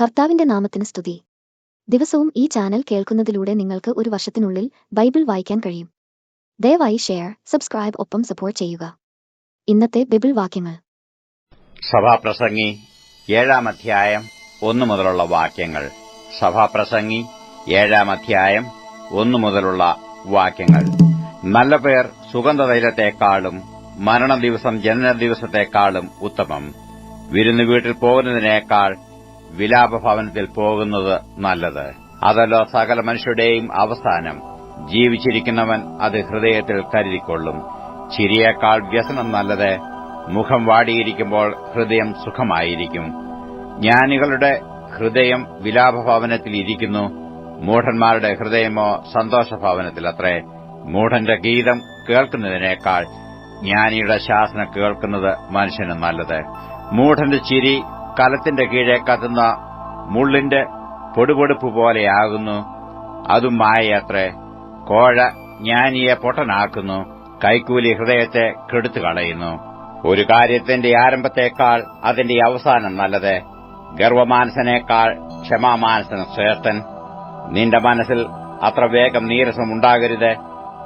കർത്താവിന്റെ നാമത്തിന് സ്തുതി. ദിവസവും ഈ ചാനൽ കേൾക്കുന്നതിലൂടെ നിങ്ങൾക്ക് ഒരു വർഷത്തിനുള്ളിൽ ബൈബിൾ വായിക്കാൻ കഴിയും. ദയവായി ഷെയർ സബ്സ്ക്രൈബ് ഒപ്പം സപ്പോർട്ട് ചെയ്യുക. ഇന്നത്തെ ബൈബിൾ വാക്യങ്ങൾ. സഭാപ്രസംഗി ഏഴാം അധ്യായം ഒന്നു മുതലുള്ള വാക്യങ്ങൾ. സഭാപ്രസംഗി ഏഴാം അധ്യായം ഒന്നു മുതലുള്ള വാക്യങ്ങൾ. നല്ല പേർ സുഗന്ധതൈലത്തെക്കാളും മരണ ദിവസം ജനന ദിവസത്തെക്കാളും ഉത്തമം. വിരുന്ന് വീട്ടിൽ പോകുന്നതിനേക്കാൾ വിലാപഭവനത്തിൽ പോകുന്നത് നല്ലത്. അതല്ലോ സകല മനുഷ്യരുടെയും അവസാനം. ജീവിച്ചിരിക്കുന്നവൻ അത് ഹൃദയത്തിൽ കരുതിക്കൊള്ളും. ചിരിയേക്കാൾ വ്യസനം നല്ലത് മുഖം വാടിയിരിക്കുമ്പോൾ ഹൃദയം സുഖമായിരിക്കും. ജ്ഞാനികളുടെ ഹൃദയം വിലാപഭവനത്തിൽ ഇരിക്കുന്നു. മൂഢന്മാരുടെ ഹൃദയമോ സന്തോഷഭവനത്തിലത്രേ. മൂഢന്റെ ഗീതം കേൾക്കുന്നതിനേക്കാൾ ജ്ഞാനിയുടെ ശാസന കേൾക്കുന്നത് മനുഷ്യന് നല്ലത്. മൂഢന്റെ ചിരി കലത്തിന്റെ കീഴെ കത്തുന്ന മുള്ളിന്റെ പൊടുപൊടുപ്പ് പോലെയാകുന്നു. അതും മായയത്രേ കോഴ ജ്ഞാനിയെ പൊട്ടനാക്കുന്നു കൈക്കൂലി ഹൃദയത്തെ കെടുത്തു കളയുന്നു ഒരു കാര്യത്തിന്റെ ആരംഭത്തേക്കാൾ അതിന്റെ അവസാനം നല്ലത്. ഗർവമാനസനേക്കാൾ ക്ഷമാമാനസന ശ്രേഷ്ഠൻ. നിന്റെ മനസ്സിൽ അത്ര വേഗം നീരസം ഉണ്ടാകരുത്.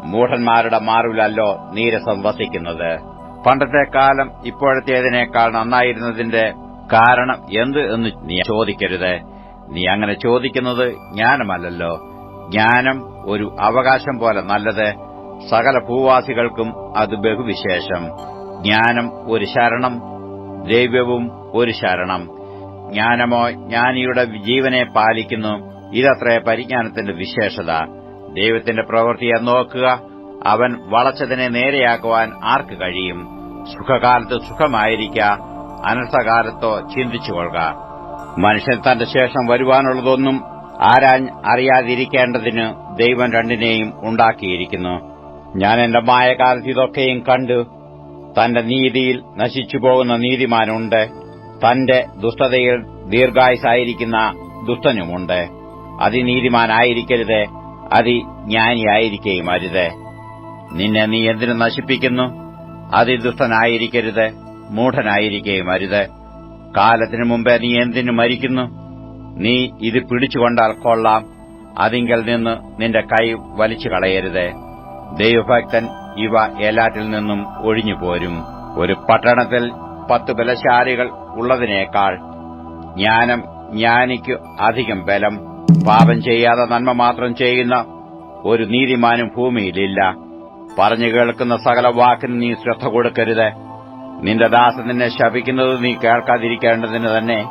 മൂഢന്മാരുടെ മാറിലല്ലോ നീരസം വസിക്കുന്നത്. പണ്ടത്തെ കാലം ഇപ്പോഴത്തേതിനേക്കാൾ നന്നായിരുന്നതിന്റെ കാരണം എന്ത് എന്ന് നീ ചോദിക്കരുത്. നീ അങ്ങനെ ചോദിക്കുന്നത് ജ്ഞാനമല്ലല്ലോ. ജ്ഞാനം ഒരു അവകാശം പോലെ നല്ലത്. സകല ഭൂവാസികൾക്കും അത് ബഹുവിശേഷം. ജ്ഞാനം ഒരു ശരണം ദ്രവ്യവും ഒരു ശരണം. ജ്ഞാനമോ ജ്ഞാനിയുടെ ജീവനെ പാലിക്കുന്നു. ഇതത്രേ പരിജ്ഞാനത്തിന്റെ വിശേഷത. ദൈവത്തിന്റെ പ്രവൃത്തിയെ നോക്കുക. അവൻ വളച്ചതിനെ നേരെയാക്കുവാൻ ആർക്ക് കഴിയും? സുഖകാലത്ത് സുഖമായിരിക്ക. അനർത്ഥകാലത്തോ ചിന്തിച്ചു കൊള്ളുക. മനുഷ്യൻ തന്റെ ശേഷം വരുവാനുള്ളതൊന്നും ആരാഞ്ഞ് അറിയാതിരിക്കേണ്ടതിന് ദൈവം രണ്ടിനെയും ഉണ്ടാക്കിയിരിക്കുന്നു. ഞാൻ എന്റെ മായകാലത്ത് ഇതൊക്കെയും കണ്ടു തന്റെ നീതിയിൽ നശിച്ചുപോകുന്ന നീതിമാനുണ്ട്. തന്റെ ദുഷ്ടതയിൽ ദീർഘായുസായിരിക്കുന്ന ദുഷ്ടനുമുണ്ട്. അതിനീതിമാനായിരിക്കരുത് അതിജ്ഞാനിയായിരിക്കുകയും അരുത്. നിന്നെ നീ എന്തിനു നശിപ്പിക്കുന്നു? അതിദുഷ്ടനായിരിക്കരുത്. മൂഢനായിരിക്കുകയും അരുത് കാലത്തിനു മുമ്പേ നീ എന്തിനു മരിക്കുന്നു? നീ ഇത് പിടിച്ചുകൊണ്ടാൽ കൊള്ളാം. അതിങ്കൽ നിന്ന് നിന്റെ കൈ വലിച്ചു കളയരുത്. ദൈവഭക്തൻ ഇവ എല്ലാറ്റിൽ നിന്നും ഒഴിഞ്ഞുപോരും ഒരു പട്ടണത്തിൽ പത്ത് ബലശാലികൾ ഉള്ളതിനേക്കാൾ ജ്ഞാനം ജ്ഞാനിക്കു അധികം ബലം. പാപം ചെയ്യാതെ നന്മ മാത്രം ചെയ്യുന്ന ഒരു നീതിമാനും ഭൂമിയിലില്ല. പറഞ്ഞു കേൾക്കുന്ന സകല വാക്കിന് നീ ശ്രദ്ധ കൊടുക്കരുത്. നിന്റെ ദാസൻ നിന്നെ ശപിക്കുന്നത് നീ കേൾക്കാതിരിക്കേണ്ടതിന് തന്നെ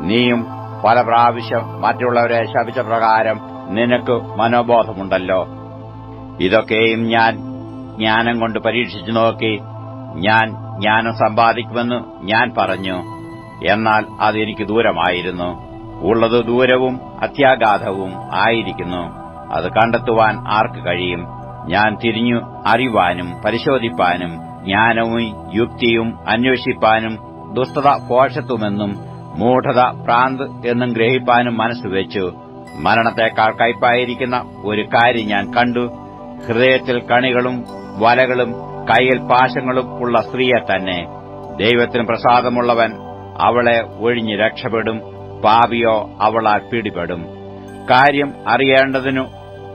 നീയും പല പ്രാവശ്യം മറ്റുള്ളവരെ ശപിച്ച പ്രകാരം നിനക്ക് മനോബോധമുണ്ടല്ലോ. ഇതൊക്കെയും ഞാൻ ജ്ഞാനം കൊണ്ട് പരീക്ഷിച്ചു നോക്കി ഞാൻ ജ്ഞാനം സമ്പാദിക്കുമെന്ന് ഞാൻ പറഞ്ഞു. എന്നാൽ അതെനിക്ക് ദൂരമായിരുന്നു. ഉള്ളത് ദൂരവും അത്യാഘാതവും ആയിരിക്കുന്നു. അത് കണ്ടെത്തുവാൻ ആർക്ക് കഴിയും? ഞാൻ തിരിഞ്ഞു അറിയുവാനും പരിശോധിപ്പാനും ജ്ഞാനവും യുക്തിയും അന്വേഷിപ്പാനും ദുഷ്ടത പോഷത്വമെന്നും മൂഢത പ്രാന്ത് എന്നും ഗ്രഹിപ്പാനും മനസ്സുവെച്ചു മരണത്തെക്കാൾ കയ്പായിരിക്കുന്ന ഒരു കാര്യം ഞാൻ കണ്ടു. ഹൃദയത്തിൽ കണികളും വലകളും കയ്യിൽ പാശങ്ങളും ഉള്ള സ്ത്രീയെ തന്നെ. ദൈവത്തിന് പ്രസാദമുള്ളവൻ അവളെ ഒഴിഞ്ഞ് രക്ഷപ്പെടും. പാപിയോ അവളാൽ പിടിപെടും. കാര്യം അറിയേണ്ടതിനു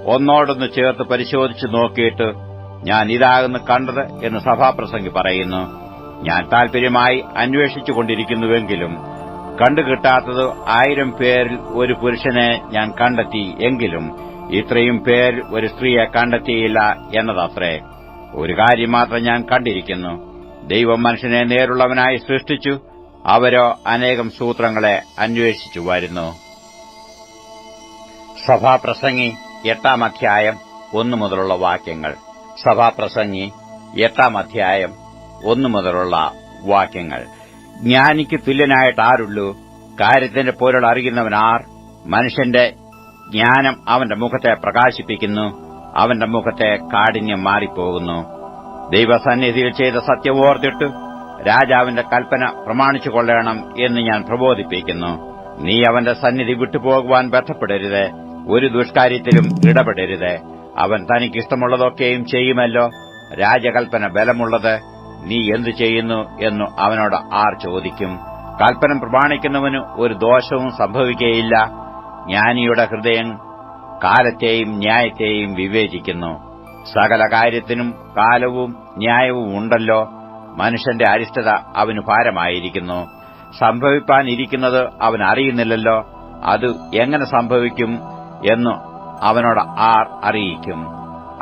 ഒന്നോടൊന്ന് ചേർത്ത് പരിശോധിച്ചു നോക്കിയിട്ട് ഞാൻ ഇതാകുന്നു കണ്ടത് എന്ന് സഭാപ്രസംഗി പറയുന്നു. ഞാൻ താൽപര്യമായി അന്വേഷിച്ചുകൊണ്ടിരിക്കുന്നുവെങ്കിലും കണ്ടുകിട്ടാത്തത് ആയിരം പേരിൽ ഒരു പുരുഷനെ ഞാൻ കണ്ടെത്തി എങ്കിലും ഇത്രയും പേരിൽ ഒരു സ്ത്രീയെ കണ്ടെത്തിയില്ല എന്നതത്രേ. ഒരു കാര്യം മാത്രം ഞാൻ കണ്ടിരിക്കുന്നു. ദൈവം മനുഷ്യനെ നേരുള്ളവനായി സൃഷ്ടിച്ചു. അവരോ അനേകം സൂത്രങ്ങളെ അന്വേഷിച്ചു വരുന്നു. സഭാപ്രസംഗി എട്ടാം അധ്യായം ഒന്നു മുതലുള്ള വാക്യങ്ങൾ. സഭാപ്രസംഗി എട്ടാം അധ്യായം ഒന്നു മുതലുള്ള വാക്യങ്ങൾ. ജ്ഞാനിക്ക് തുല്യനായിട്ട് ആരുള്ളൂ? കാര്യത്തിന്റെ അറിയുന്നവൻ ആർ? മനുഷ്യന്റെ ജ്ഞാനം അവന്റെ മുഖത്തെ പ്രകാശിപ്പിക്കുന്നു അവന്റെ മുഖത്തെ കാഠിന്യം മാറിപ്പോകുന്നു. ദൈവസന്നിധിയിൽ ചെയ്ത സത്യമോർത്തിട്ട് രാജാവിന്റെ കൽപ്പന പ്രമാണിച്ചു കൊള്ളണം എന്ന് ഞാൻ പ്രബോധിപ്പിക്കുന്നു. നീ അവന്റെ സന്നിധി വിട്ടുപോകുവാൻ ബന്ധപ്പെടരുത് ഒരു ദുഷ്കാര്യത്തിലും ഇടപെടരുത്. അവൻ തനിക്കിഷ്ടമുള്ളതൊക്കെയും ചെയ്യുമല്ലോ. രാജകൽപ്പന ബലമുള്ളത് നീ എന്തു ചെയ്യുന്നു എന്നു അവനോട് ആർ ചോദിക്കും. കൽപ്പന പ്രമാണിക്കുന്നവന് ഒരു ദോഷവും സംഭവിക്കുകയില്ല ജ്ഞാനിയുടെ ഹൃദയം കാലത്തെയും ന്യായത്തെയും വിവേചിക്കുന്നു. സകല കാര്യത്തിനും കാലവും ന്യായവും ഉണ്ടല്ലോ. മനുഷ്യന്റെ അരിഷ്ടത അവന് ഭാരമായിരിക്കുന്നു. സംഭവിപ്പാനിരിക്കുന്നത് അവൻ അറിയുന്നില്ലല്ലോ. അത് എങ്ങനെ സംഭവിക്കും എന്ന് അവനോട് ആർ അറിയിക്കും.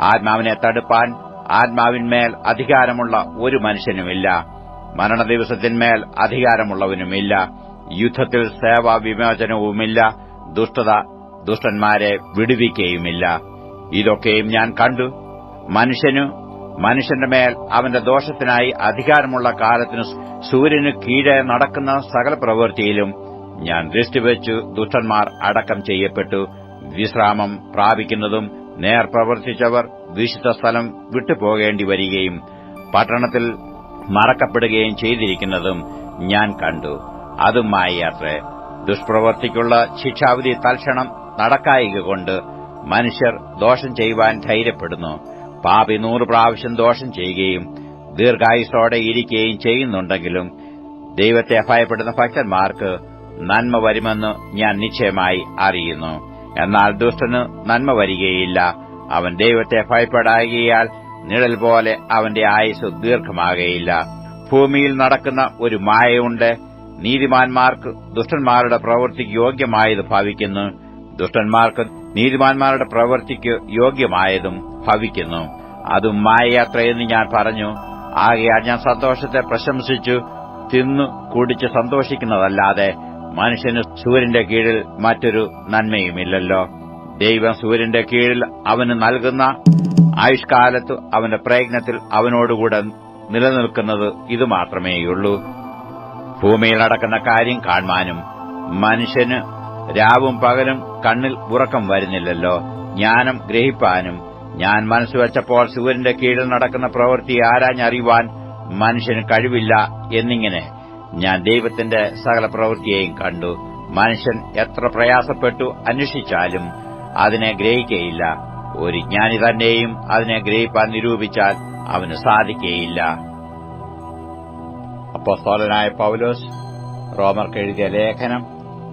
ആത്മാവിനെ തടുപ്പാൻ ആത്മാവിന്മേൽ അധികാരമുള്ള ഒരു മനുഷ്യനുമില്ല. മരണദിവസത്തിന്മേൽ അധികാരമുള്ളവനുമില്ല. യുദ്ധത്തിൽ സേവാ വിമോചനവുമില്ല ദുഷ്ടത ദുഷ്ടന്മാരെ വിടുവിക്കുകയുമില്ല ഇതൊക്കെയും ഞാൻ കണ്ടു. മനുഷ്യനു മനുഷ്യന്റെ മേൽ അവന്റെ ദോഷത്തിനായി അധികാരമുള്ള കാലത്തിനു സൂര്യന് കീഴെ നടക്കുന്ന സകല പ്രവൃത്തിയിലും ഞാൻ ദൃഷ്ടിവെച്ചു ദുഷ്ടന്മാർ അടക്കം ചെയ്യപ്പെട്ടു. വിശ്രാമം പ്രാപിക്കുന്നതും നേർ പ്രവർത്തിച്ചവർ വിശുദ്ധ സ്ഥലം വിട്ടുപോകേണ്ടി വരികയും പട്ടണത്തിൽ മറക്കപ്പെടുകയും ചെയ്തിരിക്കുന്നതും ഞാൻ കണ്ടു. അതും മായയാത്രേ ദുഷ്പ്രവർത്തിക്കുള്ള ശിക്ഷാവിധി തൽക്ഷണം നടക്കായികൊണ്ട് മനുഷ്യർ ദോഷം ചെയ്യുവാൻ ധൈര്യപ്പെടുന്നു. പാപി നൂറ് പ്രാവശ്യം ദോഷം ചെയ്യുകയും ദീർഘായുസോടെ ഇരിക്കുകയും ചെയ്യുന്നുണ്ടെങ്കിലും ദൈവത്തെ ഭയപ്പെടുന്ന ഭക്തന്മാർക്ക് നന്മ വരുമെന്ന് ഞാൻ നിശ്ചയമായി അറിയുന്നു. എന്നാൽ ദുഷ്ടന് നന്മ വരികയില്ല. അവൻ ദൈവത്തെ ഭയപ്പെടാകിയാൽ നിഴൽ പോലെ അവന്റെ ആയുസ് ദീർഘമാകയില്ല. ഭൂമിയിൽ നടക്കുന്ന ഒരു മായയുണ്ട്. നീതിമാന്മാർക്ക് ദുഷ്ടന്മാരുടെ പ്രവൃത്തിക്ക് യോഗ്യമായത് ഭവിക്കുന്നു. ദുഷ്ടന്മാർക്ക് നീതിമാന്മാരുടെ പ്രവൃത്തിക്ക് യോഗ്യമായതും ഭവിക്കുന്നു. അതും മായയാത്രയെന്ന് ഞാൻ പറഞ്ഞു. ആകയാൽ ഞാൻ സന്തോഷത്തെ പ്രശംസിച്ചു തിന്നു കുടിച്ച് സന്തോഷിക്കുന്നതല്ലാതെ മനുഷ്യന് സൂര്യന്റെ കീഴിൽ മറ്റൊരു നന്മയുമില്ലല്ലോ. ദൈവം സൂര്യന്റെ കീഴിൽ അവന് നൽകുന്ന ആയുഷ്കാലത്ത് അവന്റെ പ്രയത്നത്തിൽ അവനോടുകൂടെ നിലനിൽക്കുന്നത് ഇത് മാത്രമേയുള്ളൂ. ഭൂമിയിൽ നടക്കുന്ന കാര്യം കാണുവാനും മനുഷ്യന് രാവും പകലും കണ്ണിൽ ഉറക്കം വരുന്നില്ലല്ലോ. ജ്ഞാനം ഗ്രഹിപ്പാനും ഞാൻ മനസ്സുവെച്ചപ്പോൾ സൂര്യന്റെ കീഴിൽ നടക്കുന്ന പ്രവൃത്തി ആരാഞ്ഞറിയുവാൻ മനുഷ്യന് കഴിവില്ല എന്നിങ്ങനെ ഞാൻ ദൈവത്തിന്റെ സകല പ്രവൃത്തിയെയും കണ്ടു. മനുഷ്യൻ എത്ര പ്രയാസപ്പെട്ടു അന്വേഷിച്ചാലും അതിനെ ഗ്രഹിക്കയില്ല. ഒരു ജ്ഞാനി തന്നെയും അതിനെ ഗ്രഹിപ്പാൻ നിരൂപിച്ചാൽ അവന് സാധിക്കുകയില്ല അപ്പോസ്തോലനായ പൗലോസ് റോമർക്ക് എഴുതിയ ലേഖനം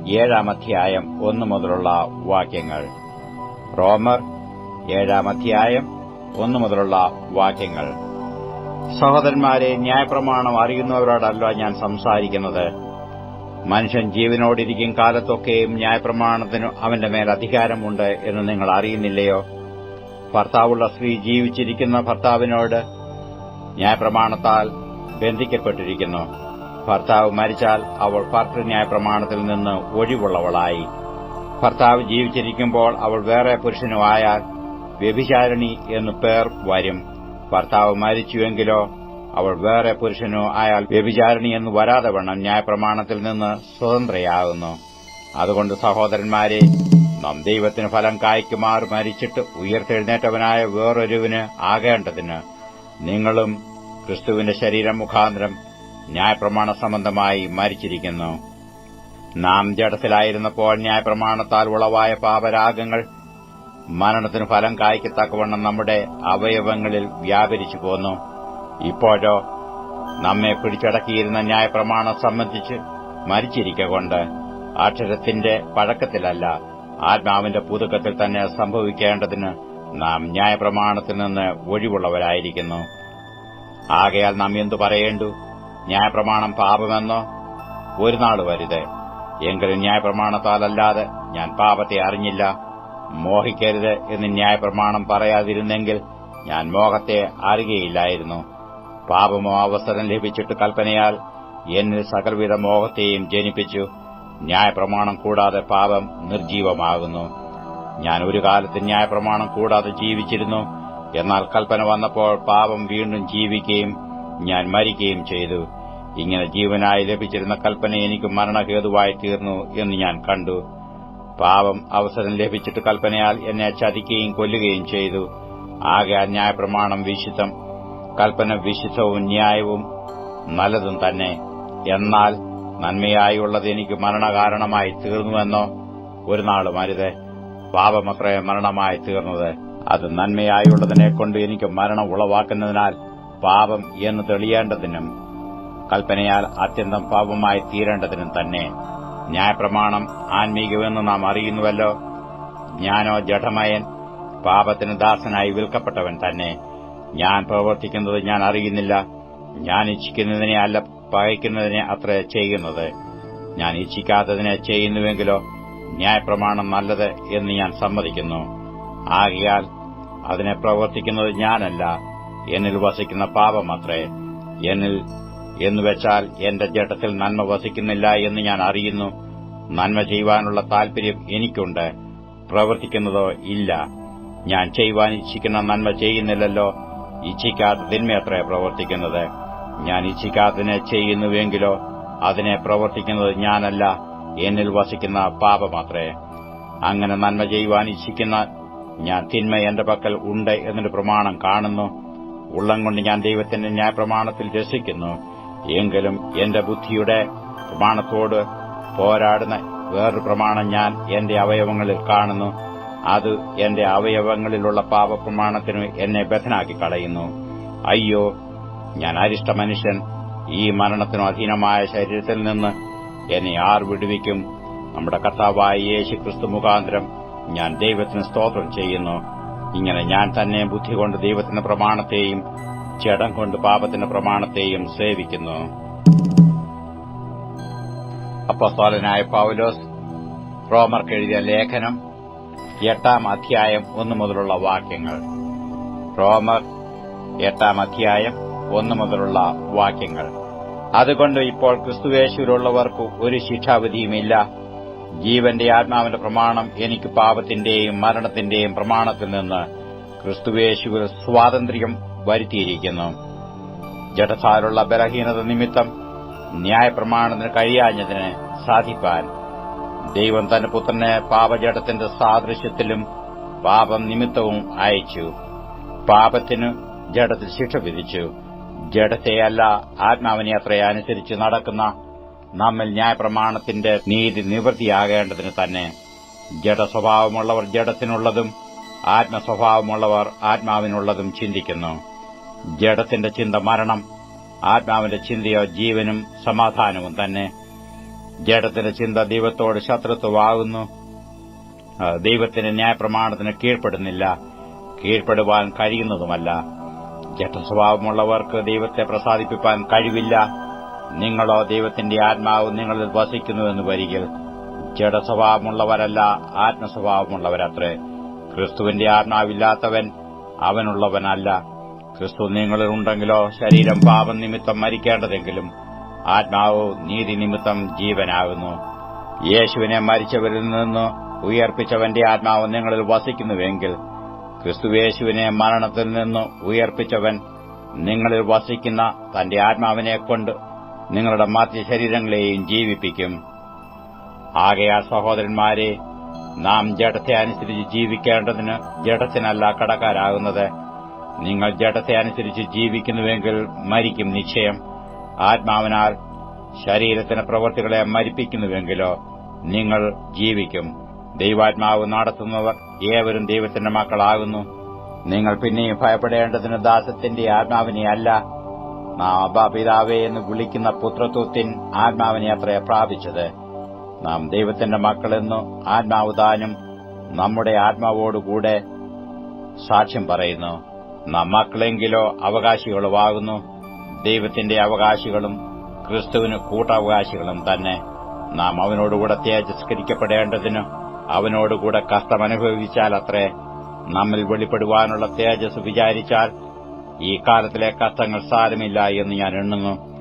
ഏഴാം അധ്യായം ഒന്ന് മുതലുള്ള വാക്യങ്ങൾ. റോമർ ഏഴാം അധ്യായം ഒന്ന് മുതലുള്ള വാക്യങ്ങൾ. സഹോദരന്മാരെ ന്യായപ്രമാണം അറിയുന്നവരോടല്ല ഞാൻ സംസാരിക്കുന്നത്. മനുഷ്യൻ ജീവനോടിരിക്കും കാലത്തൊക്കെയും ന്യായപ്രമാണത്തിന് അവന്റെ മേൽ അധികാരമുണ്ട് എന്ന് നിങ്ങൾ അറിയുന്നില്ലയോ? ഭർത്താവുള്ള സ്ത്രീ ജീവിച്ചിരിക്കുന്ന ഭർത്താവിനോട് ന്യായപ്രമാണത്താൽ ബന്ധിക്കപ്പെട്ടിരിക്കുന്നു. ഭർത്താവ് മരിച്ചാൽ അവൾ ഭർത്തൃന്യായപ്രമാണത്തിൽ നിന്ന് ഒഴിവുള്ളവളായി. ഭർത്താവ് ജീവിച്ചിരിക്കുമ്പോൾ അവൾ വേറെ പുരുഷനുമായാൽ വ്യഭിചാരിണി എന്നു പേർ വരും. ഭർത്താവ് മരിച്ചുവെങ്കിലോ അവൾ വേറെ പുരുഷനോ അയാൾ വ്യഭിചാരണിയെന്ന് വരാതെ വണ്ണം ന്യായപ്രമാണത്തിൽ നിന്ന് സ്വതന്ത്രയാകുന്നു. അതുകൊണ്ട് സഹോദരന്മാരെ നാം ദൈവത്തിന് ഫലം കായ്ക്കുമാർ മരിച്ചിട്ട് ഉയർത്തെഴുന്നേറ്റവനായ വേറൊരുവിന് ആകേണ്ടതിന് നിങ്ങളും ക്രിസ്തുവിന്റെ ശരീരം മുഖാന്തരം ന്യായപ്രമാണ സംബന്ധമായി മരിച്ചിരിക്കുന്നു. നാം ജഡത്തിലായിരുന്നപ്പോൾ ന്യായപ്രമാണത്താൽ ഉളവായ പാപരാഗങ്ങൾ മരണത്തിന് ഫലം കായ്ക്കത്തക്കവണ്ണം നമ്മുടെ അവയവങ്ങളിൽ വ്യാപരിച്ചു പോന്നു. ഇപ്പോഴോ നമ്മെ പിടിച്ചടക്കിയിരുന്ന ന്യായപ്രമാണം സംബന്ധിച്ച് മരിച്ചിരിക്കൊണ്ട് അക്ഷരത്തിന്റെ പഴക്കത്തിലല്ല ആത്മാവിന്റെ പുതുക്കത്തിൽ തന്നെ സംഭവിക്കേണ്ടതിന് നാം ന്യായപ്രമാണത്തിൽ നിന്ന് ഒഴിവുള്ളവരായിരിക്കുന്നു. ആകയാൽ നാം എന്തു പറയേണ്ടു? ന്യായപ്രമാണം പാപമെന്നോ? ഒരു നാൾ വരുത്. എങ്കിലും ന്യായപ്രമാണത്താലല്ലാതെ ഞാൻ പാപത്തെ അറിഞ്ഞില്ല. മോഹിക്കരുത് എന്ന് ന്യായപ്രമാണം പറയാതിരുന്നെങ്കിൽ ഞാൻ മോഹത്തെ അറിയുകയില്ലായിരുന്നു. പാപമോ അവസരം ലഭിച്ചിട്ട് കൽപ്പനയാൽ എന്നിൽ സകലവിധ മോഹത്തെയും ജനിപ്പിച്ചു. ന്യായപ്രമാണം കൂടാതെ പാപം നിർജീവമാകുന്നു ഞാൻ ഒരു കാലത്ത് ന്യായപ്രമാണം കൂടാതെ ജീവിച്ചിരുന്നു. എന്നാൽ കൽപ്പന വന്നപ്പോൾ പാപം വീണ്ടും ജീവിക്കുകയും ഞാൻ മരിക്കുകയും ചെയ്തു. ഇങ്ങനെ ജീവനായി ലഭിച്ചിരുന്ന കൽപ്പന എനിക്ക് മരണഹേതുവായി തീർന്നു എന്ന് ഞാൻ കണ്ടു. പാപം അവസരം ലഭിച്ചിട്ട് കൽപ്പനയാൽ എന്നെ ചതിക്കുകയും കൊല്ലുകയും ചെയ്തു. ആകെ ന്യായപ്രമാണം വിശുദ്ധം കൽപ്പന വിശുദ്ധവും ന്യായവും നല്ലതും തന്നെ. എന്നാൽ നന്മയായുള്ളത് എനിക്ക് മരണകാരണമായി തീർന്നുവെന്നോ? ഒരു നാളും അരുത് പാപമത്രേ മരണമായി തീർന്നത്. അത് നന്മയായുള്ളതിനെ കൊണ്ട് എനിക്ക് മരണം ഉളവാക്കുന്നതിനാൽ പാപം എന്ന് തെളിയേണ്ടതിനും കൽപ്പനയാൽ അത്യന്തം പാപമായി തീരേണ്ടതിനും തന്നെ. ന്യായപ്രമാണം ആത്മീകമെന്ന് നാം അറിയുന്നുവല്ലോ. ഞാനോ ജഡമയൻ പാപത്തിന് ദാസനായി വിൽക്കപ്പെട്ടവൻ തന്നെ. ഞാൻ പ്രവർത്തിക്കുന്നത് ഞാൻ അറിയുന്നില്ല. ഞാൻ ഇച്ഛിക്കുന്നതിനെ അല്ല പകയ്ക്കുന്നതിനെ അത്ര ചെയ്യുന്നത്. ഞാൻ ഇച്ഛിക്കാത്തതിനെ ചെയ്യുന്നുവെങ്കിലോ ന്യായപ്രമാണം നല്ലത് എന്ന് ഞാൻ സമ്മതിക്കുന്നു. ആകയാൽ അതിനെ പ്രവർത്തിക്കുന്നത് ഞാനല്ല. എന്നിൽ വസിക്കുന്ന പാപമത്രേ. എന്നിൽ എന്നുവെച്ചാൽ എന്റെ ജഡത്തിൽ നന്മ വസിക്കുന്നില്ല എന്ന് ഞാൻ അറിയുന്നു. നന്മ ചെയ്യുവാനുള്ള താൽപര്യം എനിക്കുണ്ട്. പ്രവർത്തിക്കുന്നതോ ഇല്ല. ഞാൻ ചെയ്യുവാൻ ഇച്ഛിക്കുന്ന നന്മ ചെയ്യുന്നില്ലല്ലോ. ഇച്ഛിക്കാത്ത തിന്മയത്രേ പ്രവർത്തിക്കുന്നത്. ഞാൻ ഇച്ഛിക്കാത്തതിനെ ചെയ്യുന്നുവെങ്കിലോ അതിനെ പ്രവർത്തിക്കുന്നത് ഞാനല്ല. എന്നിൽ വസിക്കുന്ന പാപമാത്രേ. അങ്ങനെ നന്മ ചെയ്യുവാൻ ഇച്ഛിക്കുന്ന ഞാൻ തിന്മ എന്റെ പക്കൽ ഉണ്ട് എന്നൊരു പ്രമാണം കാണുന്നു. ഉള്ളം കൊണ്ട് ഞാൻ ദൈവത്തിന്റെ ന്യായപ്രമാണത്തിൽ രസിക്കുന്നു. എങ്കിലും എന്റെ ബുദ്ധിയുടെ പ്രമാണത്തോട് പോരാടുന്ന വേറൊരു പ്രമാണം ഞാൻ എന്റെ അവയവങ്ങളിൽ കാണുന്നു. അത് എന്റെ അവയവങ്ങളിലുള്ള പാപപ്രമാണത്തിന് എന്നെ ബദ്ധനാക്കി കളയുന്നു. അയ്യോ ഞാൻ അരിഷ്ട മനുഷ്യൻ. ഈ മരണത്തിനു അധീനമായ ശരീരത്തിൽ നിന്ന് എന്നെ ആർ വിടുവിക്കും? നമ്മുടെ കർത്താവായ യേശു ക്രിസ്തു മുഖാന്തരം ഞാൻ ദൈവത്തിന് സ്തോത്രം ചെയ്യുന്നു. ഇങ്ങനെ ഞാൻ തന്നെ ബുദ്ധി കൊണ്ട് ദൈവത്തിന്റെ പ്രമാണത്തെയും ജഡം കൊണ്ട് പാപത്തിന്റെ പ്രമാണത്തെയും സേവിക്കുന്നു. അപ്പസ്തോലനായ പൌലോസ് റോമർക്ക് എഴുതിയ ലേഖനം എട്ടാം അധ്യായം ഒന്നു മുതലുള്ള വാക്യങ്ങൾ. റോമർ എട്ടാം അധ്യായം ഒന്നു മുതലുള്ള വാക്യങ്ങൾ. അതുകൊണ്ട് ഇപ്പോൾ ക്രിസ്തുവേശുവിലുള്ളവർക്ക് ഒരു ശിക്ഷാവിധിയുമില്ല. ജീവന്റെ ആത്മാവിന്റെ പ്രമാണം എനിക്ക് പാപത്തിന്റെയും മരണത്തിന്റെയും പ്രമാണത്തിൽ നിന്ന് ക്രിസ്തുവേശുവിൽ സ്വാതന്ത്ര്യം വരുത്തിയിരിക്കുന്നു. ജഡസാലുള്ള ബലഹീനത നിമിത്തം ന്യായപ്രമാണത്തിന് കഴിയാഞ്ഞതിന് സാധിപ്പാൻ ദൈവം തന്റെ പുത്രനെ പാപജടത്തിന്റെ സാദൃശ്യത്തിലും പാപം നിമിത്തവും അയച്ചു. പാപത്തിന് ജഡത്തിൽ ശിക്ഷ വിധിച്ചു. ജഡത്തെയല്ല ആത്മാവിനെ അത്രയെ അനുസരിച്ച് നടക്കുന്ന നമ്മിൽ ന്യായപ്രമാണത്തിന്റെ നീതി നിവൃത്തിയാകേണ്ടതിന് തന്നെ ജഡസ്വഭാവമുള്ളവർ ജഡത്തിനുള്ളതും ആത്മസ്വഭാവമുള്ളവർ ആത്മാവിനുള്ളതും ചിന്തിക്കുന്നു. ജഡത്തിന്റെ ചിന്ത മരണം ആത്മാവിന്റെ ചിന്തയോ ജീവനും സമാധാനവും തന്നെ. ജഡത്തിന്റെ ചിന്ത ദൈവത്തോട് ശത്രുത്വമാകുന്നു. ദൈവത്തിന്റെ ന്യായപ്രമാണത്തിന് കീഴ്പ്പെടുന്നില്ല. കീഴ്പ്പെടുവാൻ കഴിയുന്നതുമല്ല. ജഡസ്വഭാവമുള്ളവർക്ക് ദൈവത്തെ പ്രസാദിപ്പിക്കാൻ കഴിവില്ല. നിങ്ങളോ ദൈവത്തിന്റെ ആത്മാവ് നിങ്ങളിൽ വസിക്കുന്നുവെന്ന് വരികിൽ ജഡസ്വഭാവമുള്ളവരല്ല ആത്മസ്വഭാവമുള്ളവരത്രേ. ക്രിസ്തുവിന്റെ ആത്മാവില്ലാത്തവൻ അവനുള്ളവനല്ല. ക്രിസ്തു നിങ്ങളിലുണ്ടെങ്കിലോ ശരീരം പാപം നിമിത്തം മരിക്കേണ്ടതെങ്കിലും ആത്മാവ് നീതി നിമിത്തം ജീവനാകുന്നു. യേശുവിനെ മരിച്ചവരിൽ നിന്ന് ഉയർപ്പിച്ചവന്റെ ആത്മാവ് നിങ്ങളിൽ വസിക്കുന്നുവെങ്കിൽ ക്രിസ്തു യേശുവിനെ മരണത്തിൽ നിന്ന് ഉയർപ്പിച്ചവൻ നിങ്ങളിൽ വസിക്കുന്ന തന്റെ ആത്മാവിനെ കൊണ്ട് നിങ്ങളുടെ മധ്യ ശരീരങ്ങളെയും ജീവിപ്പിക്കും. ആകയാൽ സഹോദരന്മാരെ നാം ജഡത്തെ അനുസരിച്ച് ജീവിക്കേണ്ടതിന് ജഡത്തിനല്ല കടക്കാരാകുന്നത്. നിങ്ങൾ ജഡത്തെ അനുസരിച്ച് ജീവിക്കുന്നുവെങ്കിൽ മരിക്കും നിശ്ചയം. ആത്മാവിനാൽ ശരീരത്തിന് പ്രവൃത്തികളെ മരിപ്പിക്കുന്നുവെങ്കിലോ നിങ്ങൾ ജീവിക്കും. ദൈവാത്മാവ് നടത്തുന്നവർ ഏവരും ദൈവത്തിന്റെ മക്കളാകുന്നു. നിങ്ങൾ പിന്നെയും ഭയപ്പെടേണ്ടതിന് ദാസത്തിന്റെ ആത്മാവിനെ അല്ല നാം അബാപിതാവേ എന്ന് വിളിക്കുന്ന പുത്രത്വത്തിൻ ആത്മാവിനെ അത്രയെ പ്രാപിച്ചത്. നാം ദൈവത്തിന്റെ മക്കളെന്നു ആത്മാവ് താനും നമ്മുടെ ആത്മാവോടുകൂടെ സാക്ഷ്യം പറയുന്നു. മക്കളെങ്കിലോ അവകാശികളുമാകുന്നു. ദൈവത്തിന്റെ അവകാശികളും ക്രിസ്തുവിന് കൂട്ടവകാശികളും തന്നെ. നാം അവനോടുകൂടെ തേജസ്കരിക്കപ്പെടേണ്ടതിന് അവനോടുകൂടെ കഷ്ടമനുഭവിച്ചാൽ അത്രേ നമ്മിൽ വെളിപ്പെടുവാനുള്ള തേജസ് വിചാരിച്ചാൽ ഈ കാലത്തിലെ കഷ്ടങ്ങൾ സാരമില്ല എന്ന് ഞാൻ എണ്ണുന്നു.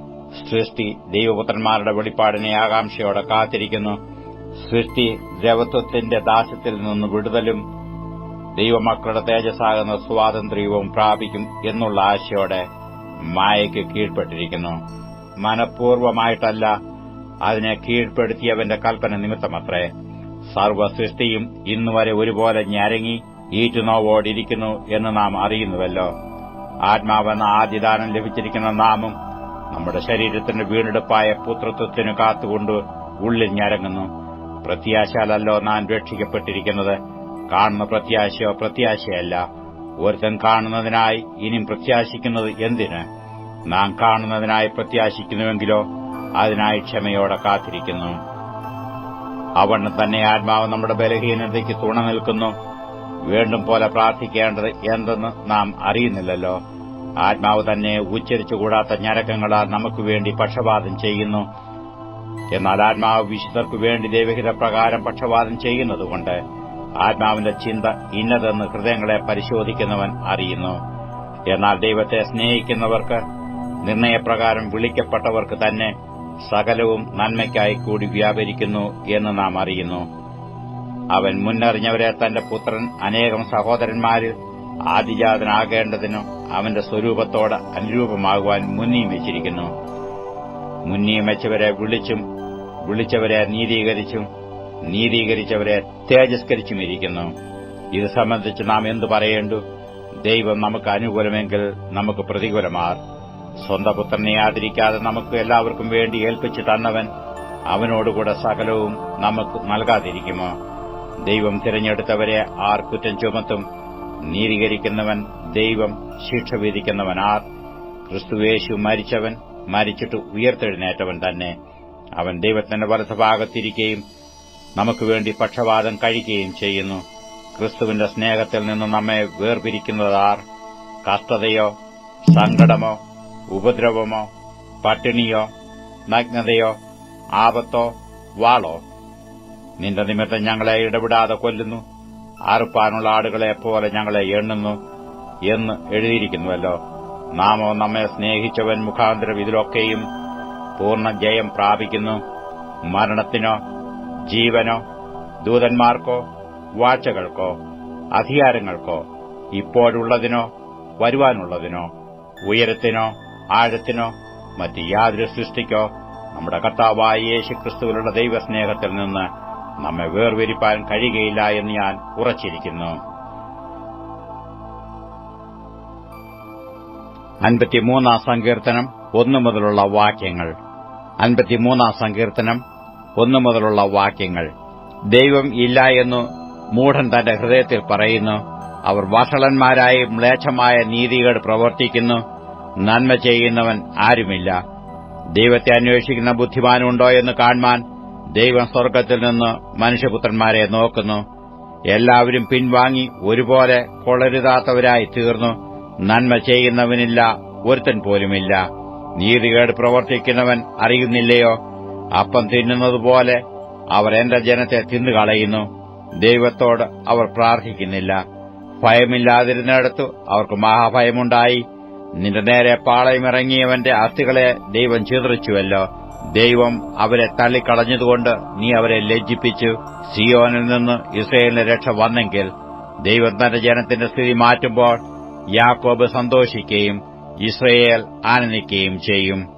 സൃഷ്ടി ദൈവപുത്രന്മാരുടെ വെളിപ്പാടിനെ ആകാംക്ഷയോടെ കാത്തിരിക്കുന്നു. സൃഷ്ടി ദ്രവത്വത്തിന്റെ ദാസ്യത്തിൽ നിന്ന് വിടുതലും ദൈവമക്കളുടെ തേജസ്സാകുന്ന സ്വാതന്ത്ര്യവും പ്രാപിക്കും എന്നുള്ള ആശയോടെ മായയ്ക്ക് കീഴ്പ്പെട്ടിരിക്കുന്നു. മനഃപൂർവമായിട്ടല്ല അതിനെ കീഴ്പ്പെടുത്തിയവന്റെ കൽപ്പന നിമിത്തമത്രേ. സർവസൃഷ്ടിയും ഇന്നുവരെ ഒരുപോലെ ഞരങ്ങി ഈറ്റുനോവോടിരിക്കുന്നു എന്ന് നാം അറിയുന്നുവല്ലോ. ആത്മാവെന്ന ആദ്യദാനം ലഭിച്ചിരിക്കുന്ന നാമും നമ്മുടെ ശരീരത്തിന്റെ വീണ്ടെടുപ്പായ പുത്രത്വത്തിനു കാത്തുകൊണ്ട് ഉള്ളിൽ ഞരങ്ങുന്നു. പ്രത്യാശാലല്ലോ നാം രക്ഷിക്കപ്പെട്ടിരിക്കുന്നത്. കാണുന്ന പ്രത്യാശയോ പ്രത്യാശയല്ല. ഒരുത്തൻ കാണുന്നതിനായി ഇനിയും പ്രത്യാശിക്കുന്നത് എന്തിന്? നാം കാണുന്നതിനായി പ്രത്യാശിക്കുന്നുവെങ്കിലോ അതിനായി ക്ഷമയോടെ കാത്തിരിക്കുന്നു. അവൻ തന്നെ ആത്മാവ് നമ്മുടെ ബലഹീനതയ്ക്ക് തുണ നിൽക്കുന്നു. വീണ്ടും പോലെ പ്രാർത്ഥിക്കേണ്ടത് എന്തെന്ന് നാം അറിയുന്നില്ലല്ലോ. ആത്മാവ് തന്നെ ഉച്ചരിച്ചുകൂടാത്ത ഞരക്കങ്ങളാൽ നമുക്ക് വേണ്ടി പക്ഷപാതം ചെയ്യുന്നു. എന്നാൽ ആത്മാവ് വിശുദ്ധർക്കു വേണ്ടി ദൈവഹിത പ്രകാരം പക്ഷപാതം ചെയ്യുന്നതുകൊണ്ട് ആത്മാവിന്റെ ചിന്ത ഇന്നതെന്ന് ഹൃദയങ്ങളെ പരിശോധിക്കുന്നവൻ അറിയുന്നു. എന്നാൽ ദൈവത്തെ സ്നേഹിക്കുന്നവർക്ക് നിർണയപ്രകാരം വിളിക്കപ്പെട്ടവർക്ക് തന്നെ സകലവും നന്മയ്ക്കായി കൂടി വ്യാപരിക്കുന്നു എന്ന് നാം അറിയുന്നു. അവൻ മുന്നറിഞ്ഞവരെ തന്റെ പുത്രൻ അനേകം സഹോദരന്മാരിൽ ആദിജാതനാകേണ്ടതിനു അവന്റെ സ്വരൂപത്തോട് അനുരൂപമാകുവാൻ മുന്നിയും വെച്ചിരിക്കുന്നു. മുന്നിയും വെച്ചവരെ വിളിച്ചും വിളിച്ചവരെ നീതീകരിച്ചും നീതീകരിച്ചവരെ തേജസ്കരിച്ചുമിരിക്കുന്നു ഇത് സംബന്ധിച്ച് നാം എന്തു പറയേണ്ടു? ദൈവം നമുക്ക് അനുകൂലമെങ്കിൽ നമുക്ക് പ്രതികൂലമാർ. സ്വന്തം പുത്രനെ ആദരിക്കാതെ നമുക്ക് എല്ലാവർക്കും വേണ്ടി ഏൽപ്പിച്ചു തന്നവൻ അവനോടുകൂടെ സകലവും നമുക്ക് നൽകാതിരിക്കുമോ? ദൈവം തിരഞ്ഞെടുത്തവരെ ആർ കുറ്റം ചുമത്തും. നീതീകരിക്കുന്നവൻ ദൈവം ശിക്ഷ വിധിക്കുന്നവൻ ആർ ക്രിസ്തുവേശു മരിച്ചവൻ മരിച്ചിട്ട് ഉയർത്തെഴുന്നേറ്റവൻ തന്നെ. അവൻ ദൈവത്തിന്റെ വലതുഭാഗത്തിരിക്കുകയും നമുക്ക് വേണ്ടി പക്ഷപാതം കഴിക്കുകയും ചെയ്യുന്നു. ക്രിസ്തുവിന്റെ സ്നേഹത്തിൽ നിന്നും നമ്മെ വേർപിരിക്കുന്നതാർ കഷ്ടതയോ സങ്കടമോ ഉപദ്രവമോ പട്ടിണിയോ നഗ്നതയോ ആപത്തോ വാളോ? നിന്റെ നിമിത്തം ഞങ്ങളെ ഇടപെടാതെ കൊല്ലുന്നു. അറുപ്പാനുള്ള ആടുകളെ പോലെ ഞങ്ങളെ എണ്ണുന്നു എന്ന് എഴുതിയിരിക്കുന്നുവല്ലോ. നാമോ നമ്മെ സ്നേഹിച്ചവൻ മുഖാന്തരം ഇതിലൊക്കെയും പൂർണ ജയം പ്രാപിക്കുന്നു. മരണത്തിനോ ജീവനോ ദൂതന്മാർക്കോ വാഴ്ചകൾക്കോ അധികാരങ്ങൾക്കോ ഇപ്പോഴുള്ളതിനോ വരുവാനുള്ളതിനോ ഉയരത്തിനോ ആഴത്തിനോ മറ്റ് യാതൊരു സൃഷ്ടിക്കോ നമ്മുടെ കർത്താവായ യേശു ക്രിസ്തുവിലുള്ള ദൈവസ്നേഹത്തിൽ നിന്ന് നമ്മെ വേർവിരിപ്പാൻ കഴിയുകയില്ല എന്ന് ഞാൻ ഉറച്ചിരിക്കുന്നു. അൻപത്തിമൂന്നാം സങ്കീർത്തനം ഒന്നു മുതലുള്ള വാക്യങ്ങൾ. അൻപത്തിമൂന്നാം സങ്കീർത്തനം ഒന്നു മുതലുള്ള വാക്യങ്ങൾ. ദൈവം ഇല്ല എന്നു മൂഢൻ തന്റെ ഹൃദയത്തിൽ പറയുന്നു. അവർ വഷളന്മാരായി മ്ലേച്ഛമായ നീതികൾ പ്രവർത്തിക്കുന്നു. നന്മ ചെയ്യുന്നവൻ ആരുമില്ല. ദൈവത്തെ അന്വേഷിക്കുന്ന ബുദ്ധിമാനുണ്ടോ എന്ന് കാണുവാൻ ദൈവം സ്വർഗത്തിൽ നിന്ന് മനുഷ്യപുത്രന്മാരെ നോക്കുന്നു. എല്ലാവരും പിൻവാങ്ങി ഒരുപോലെ കൊളരുതാത്തവരായി തീർന്നു. നന്മ ചെയ്യുന്നവനില്ല ഒരുത്തൻ പോലുമില്ല. നീതികേട് പ്രവർത്തിക്കുന്നവൻ അറിയുന്നില്ലയോ? അപ്പം തിന്നുന്നതുപോലെ അവർ എന്റെ ജനത്തെ തിന്നുകളയുന്നു. ദൈവത്തോട് അവർ പ്രാർത്ഥിക്കുന്നില്ല. ഭയമില്ലാതിരുന്നിടത്തു അവർക്ക് മഹാഭയമുണ്ടായി. നിന്റെ നേരെ പാളയമിറങ്ങിയവന്റെ അസ്ഥികളെ ദൈവം ചിതറിച്ചുവല്ലോ. ദൈവം അവരെ തള്ളിക്കളഞ്ഞതുകൊണ്ട് നീ അവരെ ലജ്ജിപ്പിച്ചു. സിയോനിൽ നിന്ന് ഇസ്രയേലിന് രക്ഷ വന്നെങ്കിൽ ദൈവം തന്റെ ജനത്തിന്റെ സ്ഥിതി മാറ്റുമ്പോൾ യാക്കോബ് സന്തോഷിക്കുകയും ഇസ്രയേൽ ആനന്ദിക്കുകയും ചെയ്യും.